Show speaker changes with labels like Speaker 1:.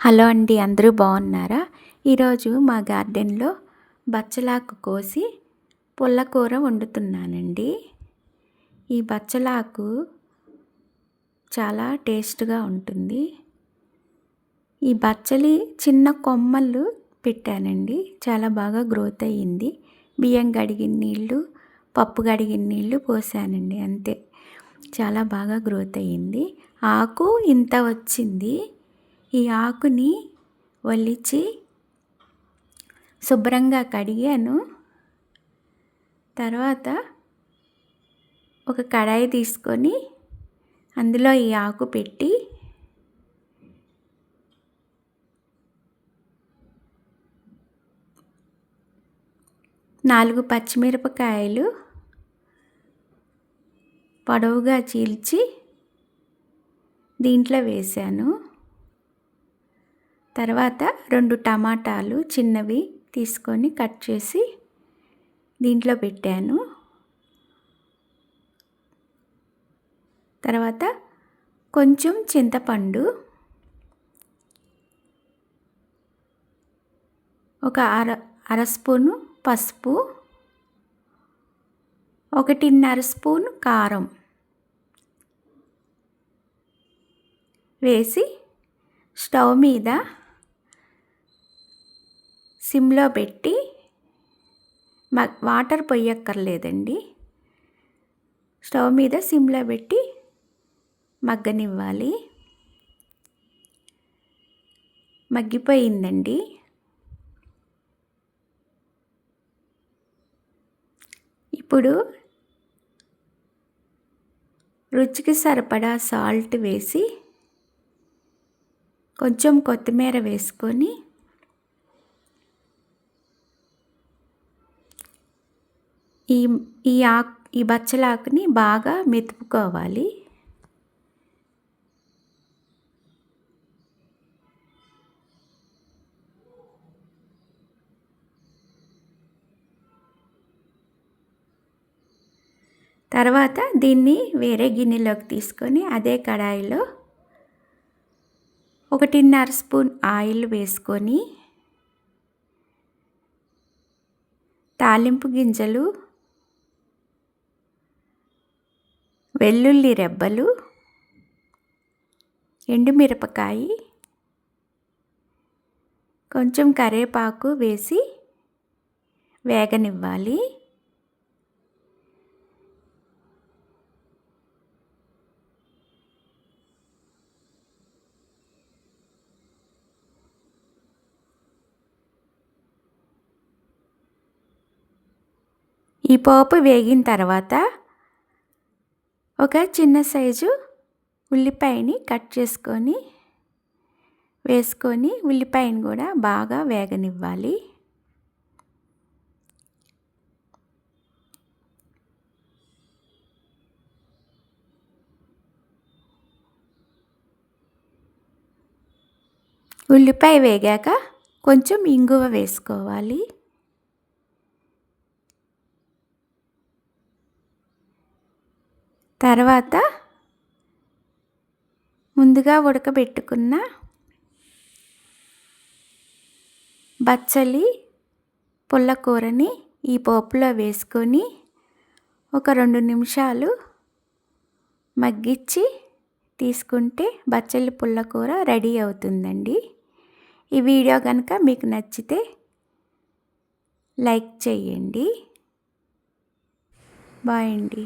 Speaker 1: Hello అండి అందరూ బాగున్నారా? ఈరోజు మా గార్డెన్లో బచ్చలాకు కోసి పుల్లకూర వండుతున్నానండి. ఈ బచ్చలాకు చాలా టేస్ట్గా ఉంటుంది. ఈ బచ్చలి చిన్న కొమ్మలు పెట్టానండి చాలా బాగా గ్రోత్ అయ్యింది. బియ్యం కడిగిన నీళ్ళు పప్పు కడిగిన నీళ్ళు పోసానండి అంతే. చాలా బాగా గ్రోత్ అయ్యింది. ఆకు ఇంత వచ్చింది. ఈ ఆకుని ఒలిచి శుభ్రంగా కడిగాను. తర్వాత ఒక కడాయి తీసుకొని అందులో ఈ ఆకు పెట్టి నాలుగు పచ్చిమిరపకాయలు పొడవుగా చీల్చి దీంట్లో వేశాను తర్వాత రెండు టమాటాలు చిన్నవి తీసుకొని కట్ చేసి దీంట్లో పెట్టాను. తర్వాత కొంచెం చింతపండు ఒక అర అర స్పూను పసుపు ఒకటిన్నర స్పూన్ కారం వేసి స్టవ్ మీద సిమ్లో పెట్టి మ వాటర్ పొయ్యక్కర్లేదండి. స్టవ్ మీద సిమ్లో పెట్టి మగ్గనివ్వాలి. మగ్గిపోయిందండి. ఇప్పుడు రుచికి సరిపడా సాల్ట్ వేసి కొంచెం కొత్తిమీర వేసుకొని ఈ ఈ ఆకు ఈ బచ్చలాకుని బాగా మెతుపుకోవాలి. తర్వాత దీన్ని వేరే గిన్నెలోకి తీసుకొని అదే కడాయిలో ఒకటిన్నర స్పూన్ ఆయిల్ వేసుకొని తాలింపు గింజలు వెల్లుల్లి రెబ్బలు ఎండుమిరపకాయ కొంచెం కరేపాకు వేసి వేగనివ్వాలి. ఈ పోపు వేగిన తర్వాత ఒక చిన్న సైజు ఉల్లిపాయని కట్ చేసుకొని వేసుకొని ఉల్లిపాయని కూడా బాగా వేగనివ్వాలి. ఉల్లిపాయ వేగాక కొంచెం ఇంగువ వేసుకోవాలి. తర్వాత ముందుగా ఉడకబెట్టుకున్న బచ్చలి పుల్లకూరని ఈ పోపులో వేసుకొని ఒక రెండు నిమిషాలు మగ్గించి తీసుకుంటే బచ్చలి పుల్లకూర రెడీ అవుతుందండి. ఈ వీడియో కనుక మీకు నచ్చితే లైక్ చేయండి. బాయ్ అండి.